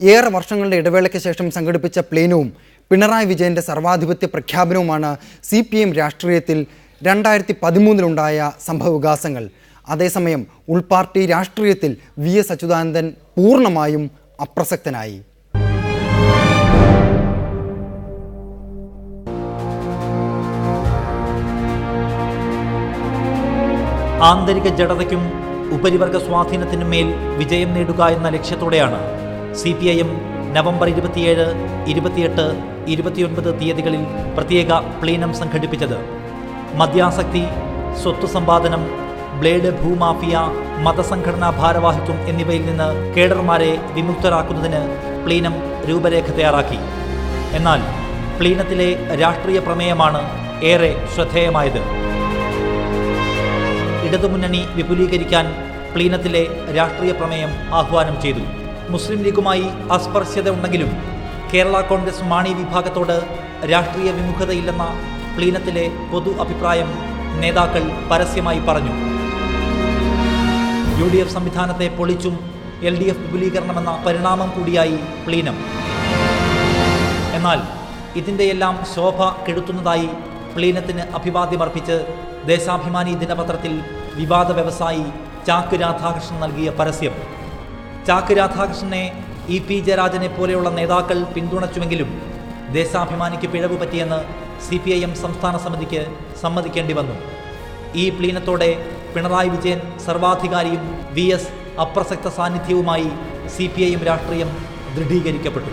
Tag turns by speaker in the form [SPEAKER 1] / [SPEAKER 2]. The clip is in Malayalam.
[SPEAKER 1] ഏറെ വർഷങ്ങളുടെ ഇടവേളയ്ക്ക് ശേഷം സംഘടിപ്പിച്ച പ്ലീനവും പിണറായി വിജയന്റെ സർവാധിപത്യ പ്രഖ്യാപനവുമാണ് സി പി എം രാഷ്ട്രീയത്തിൽ രണ്ടായിരത്തി പതിമൂന്നിലുണ്ടായ സംഭവവികാസങ്ങൾ. അതേസമയം ഉൾപാർട്ടി രാഷ്ട്രീയത്തിൽ വി എസ് അച്യുതാനന്ദൻ പൂർണമായും അപ്രസക്തനായി.
[SPEAKER 2] ആന്തരിക ജഡതയ്ക്കും ഉപരിവർഗ സ്വാധീനത്തിനും മേൽ വിജയം നേടുക എന്ന ലക്ഷ്യത്തോടെയാണ് C P I M November ഇരുപത്തിയേഴ് ഇരുപത്തിയെട്ട് ഇരുപത്തിയൊൻപത് തീയതികളിൽ പ്രത്യേക പ്ലീനം സംഘടിപ്പിച്ചത്. മദ്യാസക്തി സ്വത്ത് സമ്പാദനം ബ്ലേഡ് ഭൂമാഫിയ മതസംഘടനാ ഭാരവാഹിത്വം എന്നിവയിൽ നിന്ന് കേഡർമാരെ വിമുക്തരാക്കുന്നതിന് പ്ലീനം രൂപരേഖ തയ്യാറാക്കി. എന്നാൽ പ്ലീനത്തിലെ രാഷ്ട്രീയ പ്രമേയമാണ് ഏറെ ശ്രദ്ധേയമായത്. ഇടതുമുന്നണി വിപുലീകരിക്കാൻ പ്ലീനത്തിലെ രാഷ്ട്രീയ പ്രമേയം ആഹ്വാനം ചെയ്തു. മുസ്ലിം ലീഗുമായി അസ്പർശ്യത ഉണ്ടെങ്കിലും കേരള കോൺഗ്രസ് മാണി വിഭാഗത്തോട് രാഷ്ട്രീയ വിമുഖതയില്ലെന്ന പ്ലീനത്തിലെ പൊതു അഭിപ്രായം നേതാക്കൾ പരസ്യമായി പറഞ്ഞു. യു ഡി എഫ് സംവിധാനത്തെ പൊളിച്ചും എൽ ഡി എഫ് വിപുലീകരണമെന്ന പരിണാമം കൂടിയായി പ്ലീനം. എന്നാൽ ഇതിന്റെയെല്ലാം ശോഭ കെടുത്തുന്നതായി പ്ലീനത്തിന് അഭിവാദ്യമർപ്പിച്ച് ദേശാഭിമാനി ദിനപത്രത്തിൽ വിവാദ വ്യവസായി ചാക്ക് രാധാകൃഷ്ണൻ നൽകിയ പരസ്യം. ചാക്ക് രാധാകൃഷ്ണനെ ഇ പി ജയരാജനെ പോലെയുള്ള നേതാക്കൾ പിന്തുണച്ചുവെങ്കിലും ദേശാഭിമാനിക്ക് പിഴവ് പറ്റിയെന്ന് സി പി ഐ എം സംസ്ഥാന സമിതിക്ക് സമ്മതിക്കേണ്ടി വന്നു. ഈ പ്ലീനത്തോടെ പിണറായി വിജയൻ സർവാധികാരിയും വി എസ് അപ്രസക്ത സാന്നിധ്യവുമായി സി പി ഐ എം രാഷ്ട്രീയം ദൃഢീകരിക്കപ്പെട്ടു.